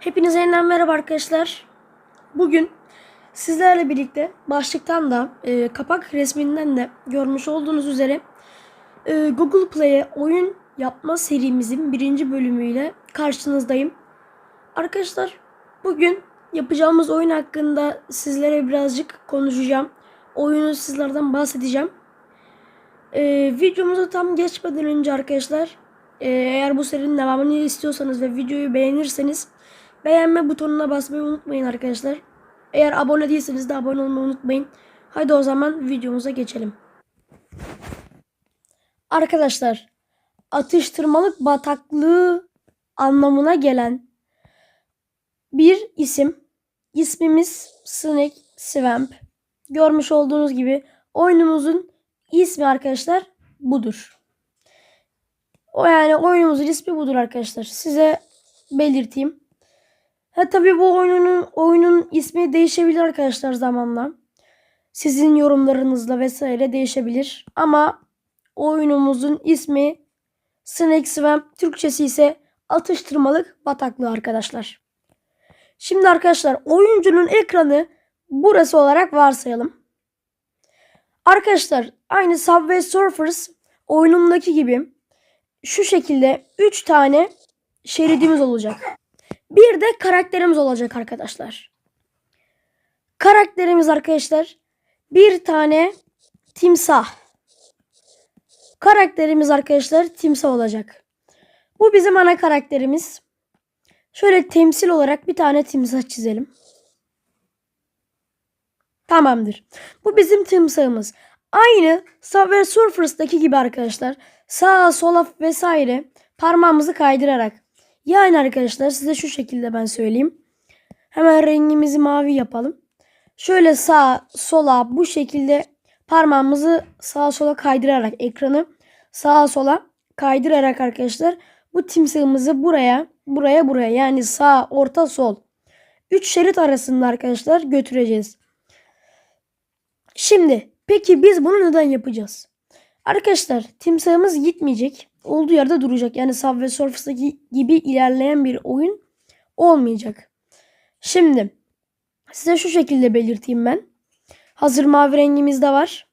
Hepinize yeniden merhaba arkadaşlar. Bugün sizlerle birlikte başlıktan da e, kapak resminden de görmüş olduğunuz üzere e, Google Play'e oyun yapma serimizin birinci bölümüyle karşınızdayım. Arkadaşlar bugün yapacağımız oyun hakkında sizlere birazcık konuşacağım. Oyunu sizlerden bahsedeceğim. E, videomuza tam geçmeden önce arkadaşlar e, eğer bu serinin devamını istiyorsanız ve videoyu beğenirseniz beğenme butonuna basmayı unutmayın arkadaşlar. Eğer abone değilseniz de abone olmayı unutmayın. Haydi o zaman videomuza geçelim. Arkadaşlar atıştırmalık bataklığı anlamına gelen bir isim. İsmimiz Snake Swamp. Görmüş olduğunuz gibi oyunumuzun ismi arkadaşlar budur. O yani oyunumuzun ismi budur arkadaşlar. Size belirteyim. Ha tabii bu oyunun oyunun ismi değişebilir arkadaşlar zamanla. Sizin yorumlarınızla vesaire değişebilir. Ama oyunumuzun ismi Snake Swamp. Türkçesi ise atıştırmalık bataklığı arkadaşlar. Şimdi arkadaşlar oyuncunun ekranı burası olarak varsayalım. Arkadaşlar aynı Subway Surfers oyunundaki gibi şu şekilde 3 tane şeridimiz olacak. Bir de karakterimiz olacak arkadaşlar. Karakterimiz arkadaşlar bir tane timsah. Karakterimiz arkadaşlar timsah olacak. Bu bizim ana karakterimiz. Şöyle temsil olarak bir tane timsah çizelim. Tamamdır. Bu bizim timsahımız. Aynı Subway Surfers'daki gibi arkadaşlar. Sağa sola vesaire parmağımızı kaydırarak. Yani arkadaşlar size şu şekilde ben söyleyeyim. Hemen rengimizi mavi yapalım. Şöyle sağa sola bu şekilde parmağımızı sağa sola kaydırarak ekranı sağa sola kaydırarak arkadaşlar bu timsahımızı buraya buraya buraya yani sağ orta sol 3 şerit arasında arkadaşlar götüreceğiz. Şimdi peki biz bunu neden yapacağız? Arkadaşlar timsahımız gitmeyecek. Olduğu yerde duracak. Yani Subway Surfers'daki gibi ilerleyen bir oyun olmayacak. Şimdi size şu şekilde belirteyim ben. Hazır mavi rengimiz de var.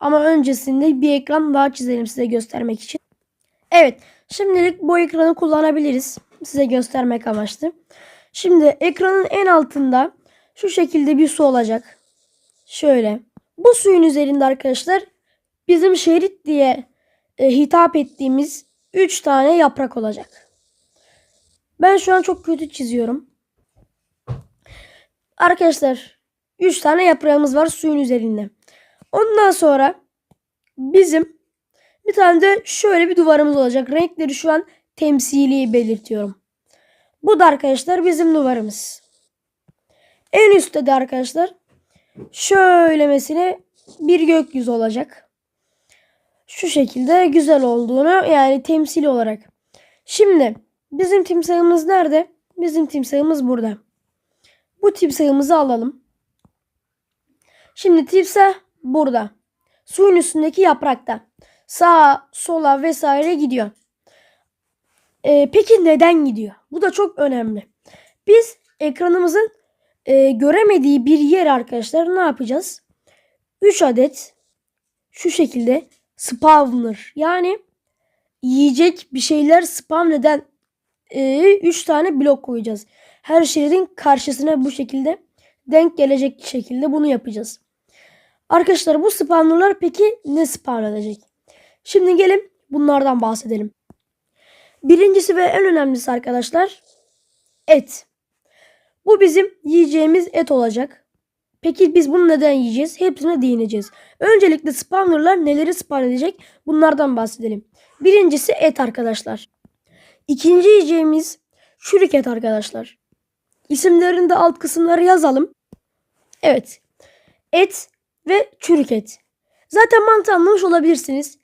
Ama öncesinde bir ekran daha çizelim size göstermek için. Evet. Şimdilik bu ekranı kullanabiliriz. Size göstermek amaçlı. Şimdi ekranın en altında şu şekilde bir su olacak. Şöyle. Bu suyun üzerinde arkadaşlar bizim şerit diye e, hitap ettiğimiz 3 tane yaprak olacak. Ben şu an çok kötü çiziyorum. Arkadaşlar 3 tane yaprağımız var suyun üzerinde. Ondan sonra bizim bir tane de şöyle bir duvarımız olacak. Renkleri şu an temsili belirtiyorum. Bu da arkadaşlar bizim duvarımız. En üstte de arkadaşlar şöyle mesela bir gökyüzü olacak. Şu şekilde güzel olduğunu yani temsili olarak. Şimdi bizim timsahımız nerede? Bizim timsahımız burada. Bu timsahımızı alalım. Şimdi timsah burada. Suyun üstündeki yaprakta. Sağa, sola vesaire gidiyor. Ee, peki neden gidiyor? Bu da çok önemli. Biz ekranımızın e, göremediği bir yer arkadaşlar ne yapacağız? 3 adet şu şekilde spawner yani yiyecek bir şeyler spawn eden 3 e, tane blok koyacağız. Her şeridin karşısına bu şekilde denk gelecek şekilde bunu yapacağız. Arkadaşlar bu spawnerlar peki ne spawn edecek? Şimdi gelin bunlardan bahsedelim. Birincisi ve en önemlisi arkadaşlar et. Bu bizim yiyeceğimiz et olacak. Peki biz bunu neden yiyeceğiz? Hepsine değineceğiz. Öncelikle spawnerlar neleri spawn edecek? Bunlardan bahsedelim. Birincisi et arkadaşlar. İkinci yiyeceğimiz çürük et arkadaşlar. İsimlerini de alt kısımlara yazalım. Evet. Et ve çürük et. Zaten mantığı anlamış olabilirsiniz.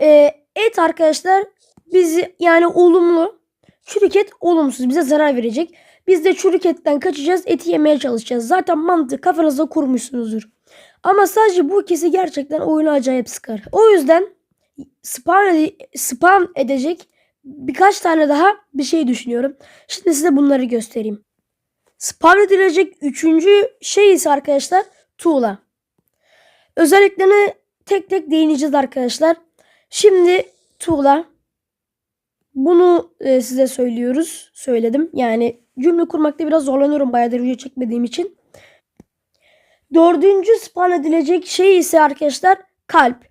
Ee, et arkadaşlar bizi yani olumlu. Çürük et olumsuz bize zarar verecek. Biz de çürük etten kaçacağız eti yemeye çalışacağız. Zaten mantığı kafanızda kurmuşsunuzdur. Ama sadece bu ikisi gerçekten oyunu acayip sıkar. O yüzden spam, ede spam edecek birkaç tane daha bir şey düşünüyorum. Şimdi size bunları göstereyim. Spawn edilecek üçüncü şey ise arkadaşlar tuğla. Özelliklerine tek tek değineceğiz arkadaşlar. Şimdi tuğla. Bunu e, size söylüyoruz. Söyledim. Yani cümle kurmakta biraz zorlanıyorum bayağıdır video çekmediğim için. Dördüncü spawn edilecek şey ise arkadaşlar kalp.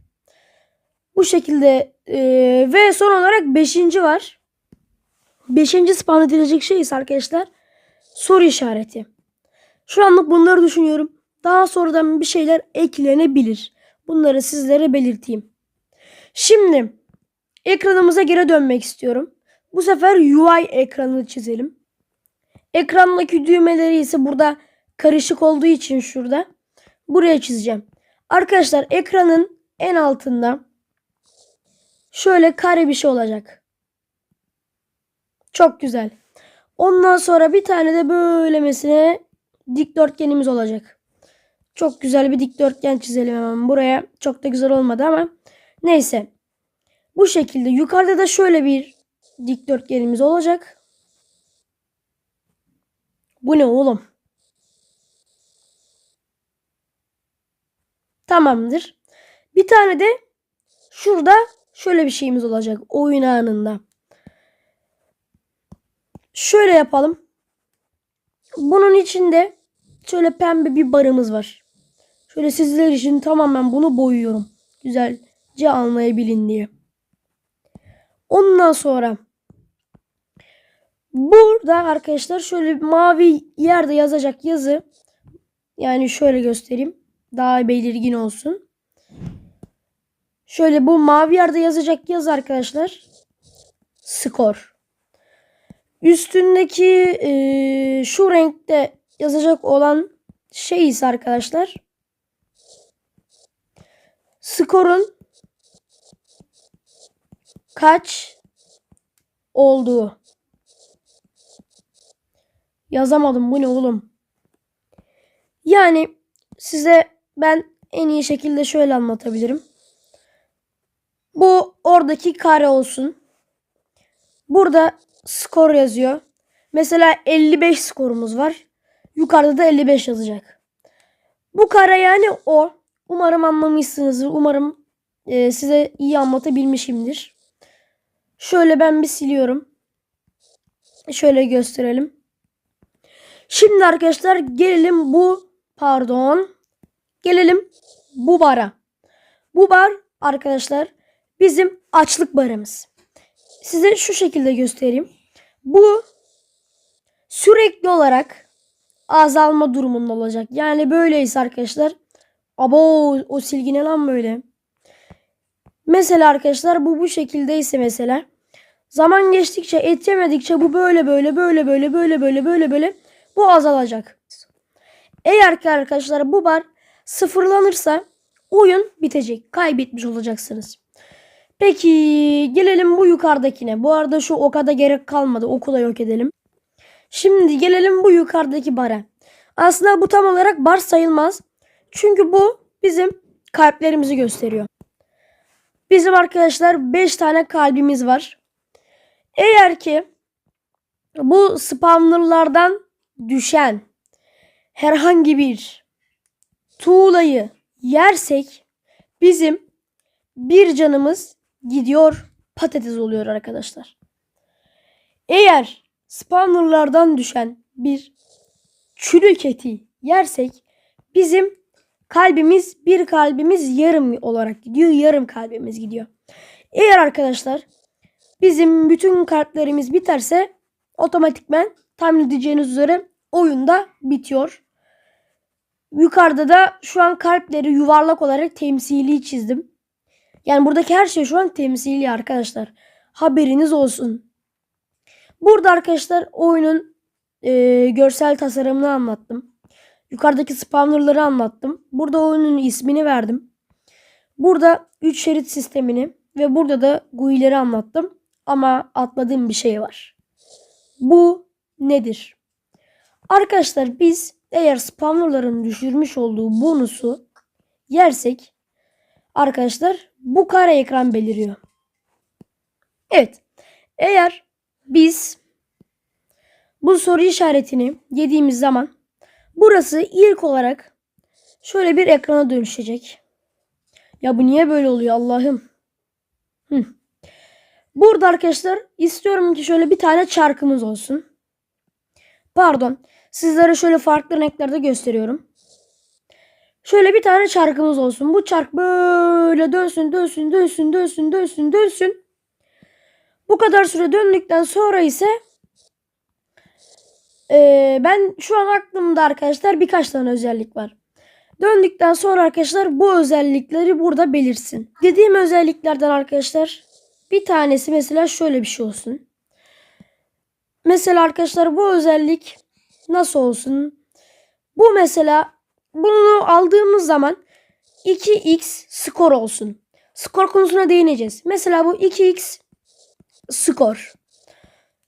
Bu şekilde e, ve son olarak beşinci var. Beşinci spawn edilecek şey ise arkadaşlar soru işareti. Şu anlık bunları düşünüyorum. Daha sonradan bir şeyler eklenebilir. Bunları sizlere belirteyim. Şimdi ekranımıza geri dönmek istiyorum. Bu sefer UI ekranını çizelim. Ekrandaki düğmeleri ise burada karışık olduğu için şurada buraya çizeceğim. Arkadaşlar ekranın en altında şöyle kare bir şey olacak. Çok güzel. Ondan sonra bir tane de böylemesine dikdörtgenimiz olacak. Çok güzel bir dikdörtgen çizelim hemen buraya. Çok da güzel olmadı ama neyse. Bu şekilde yukarıda da şöyle bir dikdörtgenimiz olacak. Bu ne oğlum? Tamamdır. Bir tane de şurada şöyle bir şeyimiz olacak oyun anında. Şöyle yapalım. Bunun içinde şöyle pembe bir barımız var. Şöyle sizler için tamamen bunu boyuyorum. Güzelce anlayabilin diye. Ondan sonra burada arkadaşlar şöyle mavi yerde yazacak yazı yani şöyle göstereyim. Daha belirgin olsun. Şöyle bu mavi yerde yazacak yazı arkadaşlar. Skor. Üstündeki e, şu renkte yazacak olan şey ise arkadaşlar skorun kaç olduğu. Yazamadım bu ne oğlum? Yani size ben en iyi şekilde şöyle anlatabilirim. Bu oradaki kare olsun. Burada skor yazıyor. Mesela 55 skorumuz var. Yukarıda da 55 yazacak. Bu kare yani o. Umarım anlamışsınızdır. Umarım e, size iyi anlatabilmişimdir. Şöyle ben bir siliyorum. Şöyle gösterelim. Şimdi arkadaşlar gelelim bu pardon. Gelelim bu bara. Bu bar arkadaşlar bizim açlık barımız. Size şu şekilde göstereyim. Bu sürekli olarak azalma durumunda olacak. Yani böyleyse arkadaşlar. Abo o silgi ne lan böyle? Mesela arkadaşlar bu bu şekildeyse mesela. Zaman geçtikçe et yemedikçe bu böyle böyle böyle böyle böyle böyle böyle böyle bu azalacak. Eğer ki arkadaşlar bu bar sıfırlanırsa oyun bitecek. Kaybetmiş olacaksınız. Peki gelelim bu yukarıdakine. Bu arada şu oka da gerek kalmadı. Oku da yok edelim. Şimdi gelelim bu yukarıdaki bara. Aslında bu tam olarak bar sayılmaz. Çünkü bu bizim kalplerimizi gösteriyor. Bizim arkadaşlar 5 tane kalbimiz var. Eğer ki bu spawnerlardan düşen herhangi bir tuğlayı yersek bizim bir canımız gidiyor patates oluyor arkadaşlar. Eğer spawnerlardan düşen bir çürük eti yersek bizim kalbimiz bir kalbimiz yarım olarak gidiyor. Yarım kalbimiz gidiyor. Eğer arkadaşlar bizim bütün kalplerimiz biterse otomatikmen tahmin edeceğiniz üzere oyunda bitiyor. Yukarıda da şu an kalpleri yuvarlak olarak temsili çizdim. Yani buradaki her şey şu an temsili arkadaşlar. Haberiniz olsun. Burada arkadaşlar oyunun e, görsel tasarımını anlattım. Yukarıdaki spawnerları anlattım. Burada oyunun ismini verdim. Burada 3 şerit sistemini ve burada da GUI'leri anlattım. Ama atladığım bir şey var. Bu nedir? Arkadaşlar biz eğer spawnerların düşürmüş olduğu bonusu yersek arkadaşlar bu kare ekran beliriyor. Evet. Eğer biz bu soru işaretini yediğimiz zaman burası ilk olarak şöyle bir ekrana dönüşecek. Ya bu niye böyle oluyor Allah'ım? Hı. Burada arkadaşlar istiyorum ki şöyle bir tane çarkımız olsun. Pardon. Sizlere şöyle farklı renklerde gösteriyorum. Şöyle bir tane çarkımız olsun. Bu çark böyle dönsün, dönsün, dönsün, dönsün, dönsün, dönsün. Bu kadar süre döndükten sonra ise e, ben şu an aklımda arkadaşlar birkaç tane özellik var. Döndükten sonra arkadaşlar bu özellikleri burada belirsin. Dediğim özelliklerden arkadaşlar bir tanesi mesela şöyle bir şey olsun. Mesela arkadaşlar bu özellik nasıl olsun? Bu mesela bunu aldığımız zaman 2x skor olsun. Skor konusuna değineceğiz. Mesela bu 2x skor.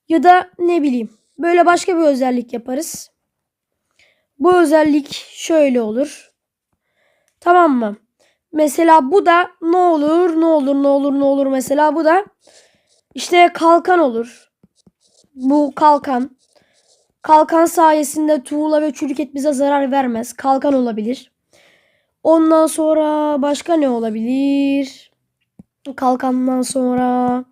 Ya da ne bileyim böyle başka bir özellik yaparız. Bu özellik şöyle olur. Tamam mı? Mesela bu da ne olur ne olur ne olur ne olur mesela bu da işte kalkan olur. Bu kalkan. Kalkan sayesinde tuğla ve çürük et bize zarar vermez. Kalkan olabilir. Ondan sonra başka ne olabilir? Kalkandan sonra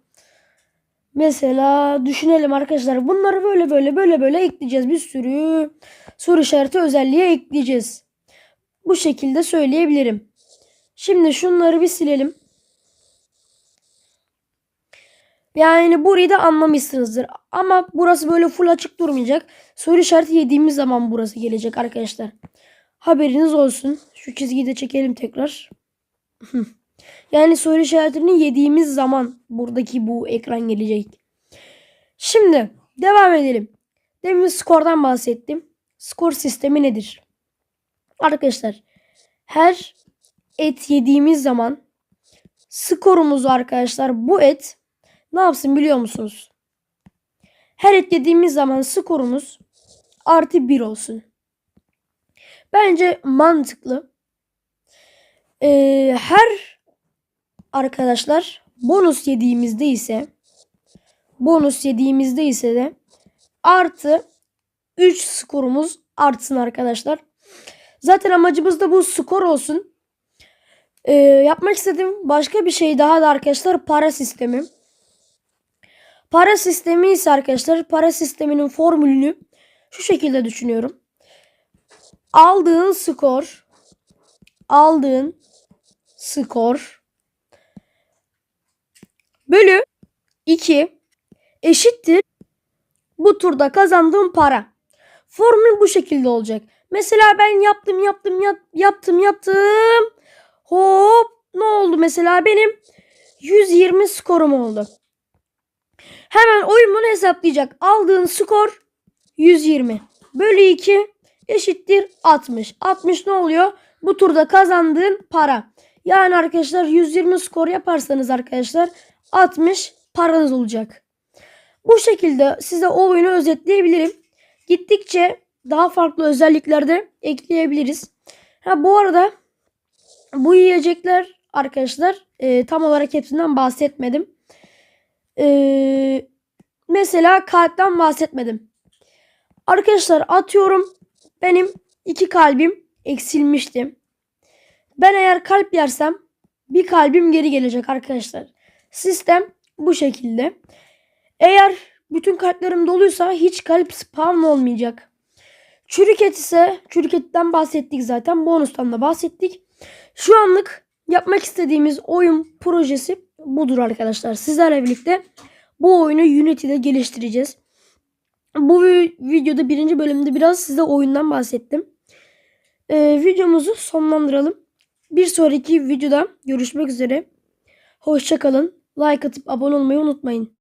mesela düşünelim arkadaşlar. Bunları böyle böyle böyle böyle ekleyeceğiz. Bir sürü soru işareti özelliği ekleyeceğiz. Bu şekilde söyleyebilirim. Şimdi şunları bir silelim. Yani burayı da anlamışsınızdır. Ama burası böyle full açık durmayacak. Soru işareti yediğimiz zaman burası gelecek arkadaşlar. Haberiniz olsun. Şu çizgiyi de çekelim tekrar. yani soru işaretini yediğimiz zaman buradaki bu ekran gelecek. Şimdi devam edelim. Demin skordan bahsettim. Skor sistemi nedir? Arkadaşlar her et yediğimiz zaman skorumuzu arkadaşlar bu et ne yapsın biliyor musunuz? Her et yediğimiz zaman skorumuz artı 1 olsun. Bence mantıklı. Ee, her arkadaşlar bonus yediğimizde ise bonus yediğimizde ise de artı 3 skorumuz artsın arkadaşlar. Zaten amacımız da bu skor olsun. Ee, yapmak istediğim başka bir şey daha da arkadaşlar para sistemi. Para sistemi ise arkadaşlar para sisteminin formülünü şu şekilde düşünüyorum. Aldığın skor aldığın skor bölü 2 eşittir bu turda kazandığım para. Formül bu şekilde olacak. Mesela ben yaptım yaptım yap, yaptım yaptım. Hop ne oldu mesela benim 120 skorum oldu. Hemen oyun hesaplayacak. Aldığın skor 120 bölü 2 eşittir 60. 60 ne oluyor? Bu turda kazandığın para. Yani arkadaşlar 120 skor yaparsanız arkadaşlar 60 paranız olacak. Bu şekilde size o oyunu özetleyebilirim. Gittikçe daha farklı özellikler de ekleyebiliriz. Ha bu arada bu yiyecekler arkadaşlar e, tam olarak hepsinden bahsetmedim. E, mesela kalpten bahsetmedim. Arkadaşlar atıyorum benim iki kalbim eksilmişti. Ben eğer kalp yersem bir kalbim geri gelecek arkadaşlar. Sistem bu şekilde. Eğer bütün kalplerim doluysa hiç kalp spawn olmayacak. Çürük et ise çürük etten bahsettik zaten. Bonustan da bahsettik. Şu anlık yapmak istediğimiz oyun projesi budur arkadaşlar. Sizlerle birlikte bu oyunu Unity'de geliştireceğiz. Bu videoda birinci bölümde biraz size oyundan bahsettim. Ee, videomuzu sonlandıralım. Bir sonraki videoda görüşmek üzere. Hoşçakalın. Like atıp abone olmayı unutmayın.